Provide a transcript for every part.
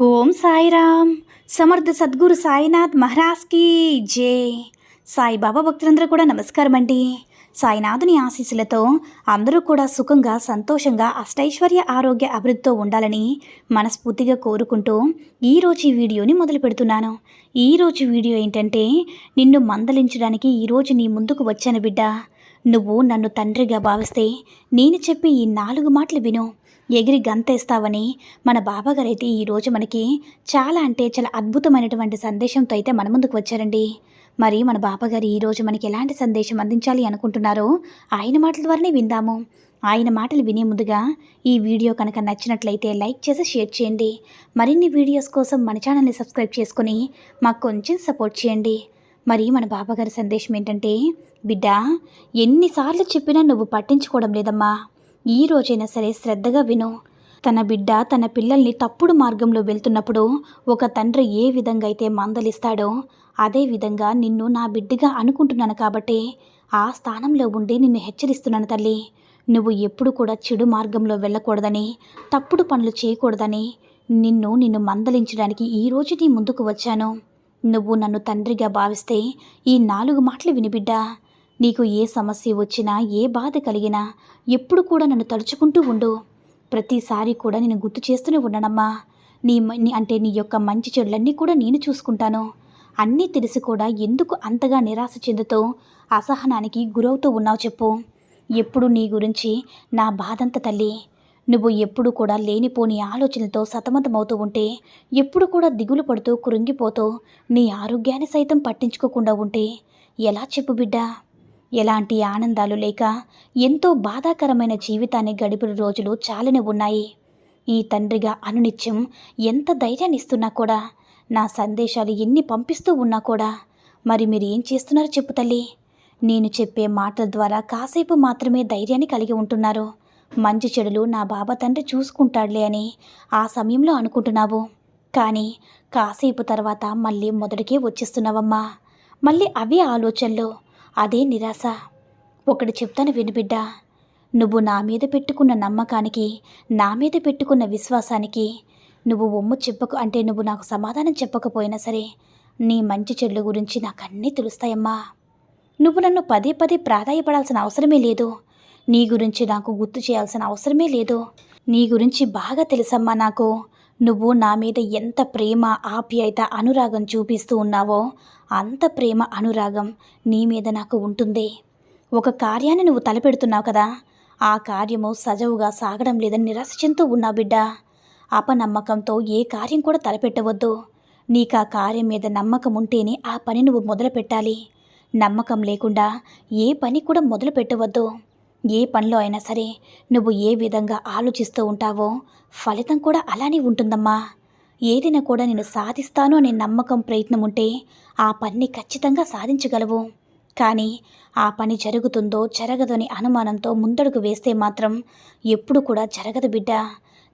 ఓం సాయిరామ్. సమర్థ సద్గురు సాయినాథ్ మహారాజ్కి జై. సాయిబాబా భక్తులందరూ కూడా నమస్కారం అండి. సాయినాథుని ఆశీస్సులతో అందరూ కూడా సుఖంగా సంతోషంగా అష్టైశ్వర్య ఆరోగ్య అభివృద్ధితో ఉండాలని మనస్ఫూర్తిగా కోరుకుంటూ ఈరోజు ఈ వీడియోని మొదలు పెడుతున్నాను. ఈరోజు వీడియో ఏంటంటే నిన్ను మందలించడానికి ఈరోజు నీ ముందుకు వచ్చాను బిడ్డ. నువ్వు నన్ను తండ్రిగా భావిస్తే నేను చెప్పి ఈ నాలుగు మాటలు విను. ఎగిరి గంతేస్తావని మన బాబాగారు అయితే ఈరోజు మనకి చాలా అంటే చాలా అద్భుతమైనటువంటి సందేశంతో అయితే మన ముందుకు వచ్చారండి. మరి మన బాబాగారు ఈరోజు మనకి ఎలాంటి సందేశం అందించాలి అనుకుంటున్నారో ఆయన మాటల ద్వారానే విందాము. ఆయన మాటలు వినే ముందుగా ఈ వీడియో కనుక నచ్చినట్లయితే లైక్ చేసి షేర్ చేయండి. మరిన్ని వీడియోస్ కోసం మన ఛానల్ని సబ్స్క్రైబ్ చేసుకొని మాకు కొంచెం సపోర్ట్ చేయండి. మరి మన బాబాగారి సందేశం ఏంటంటే బిడ్డ ఎన్నిసార్లు చెప్పినా నువ్వు పట్టించుకోవడం లేదమ్మా. ఈ రోజైనా సరే శ్రద్ధగా విను. తన బిడ్డ తన పిల్లల్ని తప్పుడు మార్గంలో వెళ్తున్నప్పుడు ఒక తండ్రి ఏ విధంగా అయితే మందలిస్తాడో అదే విధంగా నిన్ను నా బిడ్డగా అనుకుంటున్నాను కాబట్టి ఆ స్థానంలో ఉండి నిన్ను హెచ్చరిస్తున్నాను తల్లి. నువ్వు ఎప్పుడు కూడా చెడు మార్గంలో వెళ్ళకూడదని తప్పుడు పనులు చేయకూడదని నిన్ను నిన్ను మందలించడానికి ఈరోజు నీ ముందుకు వచ్చాను. నువ్వు నన్ను తండ్రిగా భావిస్తే ఈ నాలుగు మాటలు వినిబిడ్డా నీకు ఏ సమస్య వచ్చినా ఏ బాధ కలిగినా ఎప్పుడు కూడా నన్ను తలుచుకుంటూ ఉండు. ప్రతిసారి కూడా నేను గుర్తు చేస్తూనే ఉన్నానమ్మా నీ మ- అంటే నీ యొక్క మంచి చెడులన్నీ కూడా నేను చూసుకుంటాను. అన్నీ తెలిసి కూడా ఎందుకు అంతగా నిరాశ చెందుతూ అసహనానికి గురవుతూ ఉన్నావు చెప్పు. ఎప్పుడు నీ గురించి నా బాధంత తల్లి. నువ్వు ఎప్పుడు కూడా లేనిపోని ఆలోచనలతో సతమతమవుతూ ఉంటే ఎప్పుడు కూడా దిగులు పడుతూ కృంగిపోతూ నీ ఆరోగ్యాన్ని సైతం పట్టించుకోకుండా ఉంటే ఎలా చెప్పు బిడ్డా? ఎలాంటి ఆనందాలు లేక ఎంతో బాధాకరమైన జీవితాన్ని గడిపిన రోజులు చాలానే ఉన్నాయి. ఈ తండ్రిగా అనునిత్యం ఎంత ధైర్యాన్ని ఇస్తున్నా కూడా నా సందేశాలు ఎన్ని పంపిస్తూ ఉన్నా కూడా మరి మీరు ఏం చేస్తున్నారో చెప్పు తల్లి. నేను చెప్పే మాటల ద్వారా కాసేపు మాత్రమే ధైర్యాన్ని కలిగి ఉంటున్నారు. మంచి చెడులు నా బాబా తండ్రి చూసుకుంటాడులే అని ఆ సమయంలో అనుకుంటున్నావు. కానీ కాసేపు తర్వాత మళ్ళీ మొదటికే వచ్చేస్తున్నావమ్మా. మళ్ళీ అవే ఆలోచనలు. అదే నిరాశ. ఒకటి చెప్తాను వినిబిడ్డా నువ్వు నా మీద పెట్టుకున్న నమ్మకానికి నా మీద పెట్టుకున్న విశ్వాసానికి నువ్వు ఒమ్ము చెప్పకు అంటే నువ్వు నాకు సమాధానం చెప్పకపోయినా సరే నీ మంచి చెడుల గురించి నాకు అన్నీ తెలుస్తాయమ్మా. నువ్వు నన్ను పదే పదే ప్రాధాయపడాల్సిన అవసరమే లేదు. నీ గురించి నాకు గుర్తు చేయాల్సిన అవసరమే లేదు. నీ గురించి బాగా తెలుసమ్మా నాకు. నువ్వు నా మీద ఎంత ప్రేమ ఆప్యాయత అనురాగం చూపిస్తూ ఉన్నావో అంత ప్రేమ అనురాగం నీ మీద నాకు ఉంటుంది. ఒక కార్యాన్ని నువ్వు తలపెడుతున్నావు కదా ఆ కార్యము సజవుగా సాగడం లేదని నిరాశ చెందుతూ ఉన్నావు బిడ్డ. అపనమ్మకంతో ఏ కార్యం కూడా తలపెట్టవద్దు. నీకు ఆ కార్యం మీద నమ్మకం ఉంటేనే ఆ పని నువ్వు మొదలు పెట్టాలి నమ్మకం లేకుండా ఏ పని కూడా మొదలు పెట్టవద్దు ఏ పనిలో అయినా సరే నువ్వు ఏ విధంగా ఆలోచిస్తూ ఉంటావో ఫలితం కూడా అలానే ఉంటుందమ్మా. ఏదైనా కూడా నేను సాధిస్తాను అనే నమ్మకం ప్రయత్నం ఉంటే ఆ పని ఖచ్చితంగా సాధించగలవు. కానీ ఆ పని జరుగుతుందో జరగదని అనుమానంతో ముందడుగు వేస్తే మాత్రం ఎప్పుడు కూడా జరగదు బిడ్డ.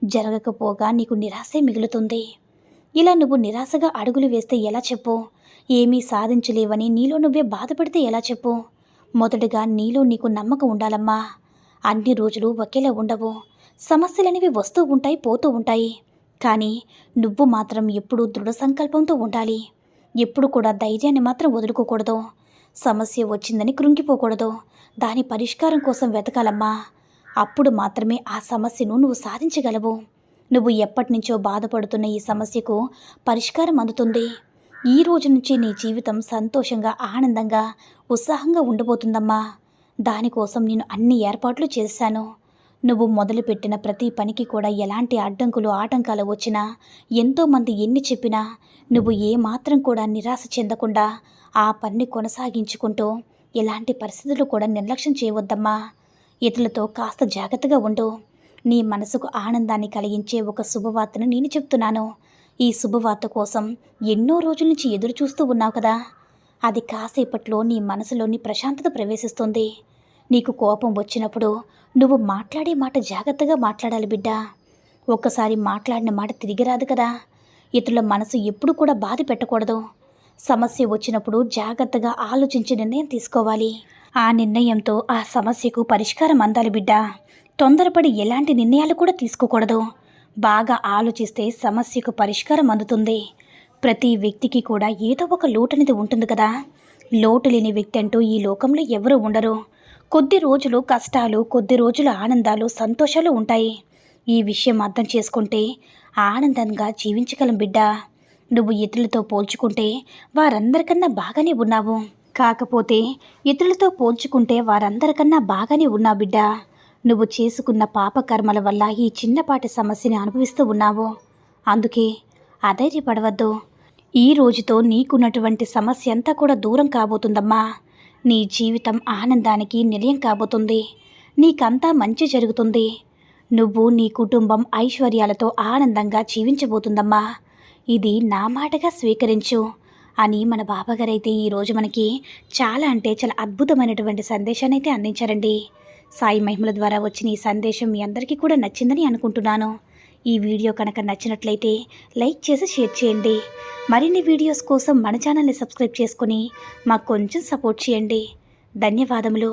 జరగకపోగా నీకు నిరాశే మిగులుతుంది. ఇలా నువ్వు నిరాశగా అడుగులు వేస్తే ఎలా చెప్పు? ఏమీ సాధించలేవని నీలో నువ్వే బాధపడితే ఎలా చెప్పు? మొదటగా నీలో నీకు నమ్మకం ఉండాలమ్మా. అన్ని రోజులు ఒకేలా ఉండవు. సమస్యలనేవి వస్తూ ఉంటాయి పోతూ ఉంటాయి. కానీ నువ్వు మాత్రం ఎప్పుడూ దృఢ సంకల్పంతో ఉండాలి. ఎప్పుడు కూడా ధైర్యాన్ని మాత్రం వదులుకోకూడదు. సమస్య వచ్చిందని కృంగిపోకూడదు. దాని పరిష్కారం కోసం వెతకాలమ్మా. అప్పుడు మాత్రమే ఆ సమస్యను నువ్వు సాధించగలవు. నువ్వు ఎప్పటినుంచో బాధపడుతున్న ఈ సమస్యకు పరిష్కారం అందుతుంది. ఈ రోజు నుంచి నీ జీవితం సంతోషంగా ఆనందంగా ఉత్సాహంగా ఉండబోతుందమ్మా. దానికోసం నేను అన్ని ఏర్పాట్లు చేశాను. నువ్వు మొదలుపెట్టిన ప్రతి పనికి కూడా ఎలాంటి అడ్డంకులు ఆటంకాలు వచ్చినా ఎంతోమంది ఎన్ని చెప్పినా నువ్వు ఏ మాత్రం కూడా నిరాశ చెందకుండా ఆ పని కొనసాగించుకుంటూ ఎలాంటి పరిస్థితులు కూడా నిర్లక్ష్యం చేయవద్దమ్మా. ఇతరులతో కాస్త జాగ్రత్తగా ఉండు. నీ మనసుకు ఆనందాన్ని కలిగించే ఒక శుభవార్తను నేను చెప్తున్నాను. ఈ శుభవార్త కోసం ఎన్నో రోజుల నుంచి ఎదురు చూస్తూ ఉన్నావు కదా. అది కాసేపట్లో నీ మనసులోని ప్రశాంతత ప్రవేశిస్తుంది. నీకు కోపం వచ్చినప్పుడు నువ్వు మాట్లాడే మాట జాగ్రత్తగా మాట్లాడాలి బిడ్డ. ఒక్కసారి మాట్లాడిన మాట తిరిగి రాదు కదా. ఇతరుల మనసు ఎప్పుడు కూడా బాధ పెట్టకూడదు. సమస్య వచ్చినప్పుడు జాగ్రత్తగా ఆలోచించి నిర్ణయం తీసుకోవాలి. ఆ నిర్ణయంతో ఆ సమస్యకు పరిష్కారం అందాలి బిడ్డ. తొందరపడి ఎలాంటి నిర్ణయాలు కూడా తీసుకోకూడదు. బాగా ఆలోచిస్తే సమస్యకు పరిష్కారం అందుతుంది. ప్రతి వ్యక్తికి కూడా ఏదో ఒక లోటనేది అనేది ఉంటుంది కదా. లోటు లేని వ్యక్తి అంటూ ఈ లోకంలో ఎవరు ఉండరు. కొద్ది రోజులు కష్టాలు కొద్ది రోజులు ఆనందాలు సంతోషాలు ఉంటాయి. ఈ విషయం అర్థం చేసుకుంటే ఆనందంగా జీవించగలం బిడ్డ. నువ్వు ఇతరులతో పోల్చుకుంటే వారందరికన్నా బాగానే ఉన్నావు. కాకపోతే ఇతరులతో పోల్చుకుంటే వారందరికన్నా బాగానే ఉన్నావు బిడ్డ. నువ్వు చేసుకున్న పాపకర్మల వల్ల ఈ చిన్నపాటి సమస్యని అనుభవిస్తూ ఉన్నావు? అందుకే అధైర్యపడవద్దు. ఈ రోజుతో నీకున్నటువంటి సమస్య అంతా కూడా దూరం కాబోతుందమ్మా. నీ జీవితం ఆనందానికి నిలయం కాబోతుంది. నీకంతా మంచి జరుగుతుంది. నువ్వు నీ కుటుంబం ఐశ్వర్యాలతో ఆనందంగా జీవించబోతుందమ్మా. ఇది నా మాటగా స్వీకరించు అని మన బాబాగారైతే ఈరోజు మనకి చాలా అంటే చాలా అద్భుతమైనటువంటి సందేశాన్ని అయితే అందించారండి. సాయి మహిమల ద్వారా వచ్చిన ఈ సందేశం మీ అందరికీ కూడా నచ్చిందని అనుకుంటున్నాను. ఈ వీడియో కనుక నచ్చినట్లయితే లైక్ చేసి షేర్ చేయండి. మరిన్ని వీడియోస్ కోసం మన ఛానల్ని సబ్స్క్రైబ్ చేసుకొని మాకు కొంచెం సపోర్ట్ చేయండి. ధన్యవాదములు.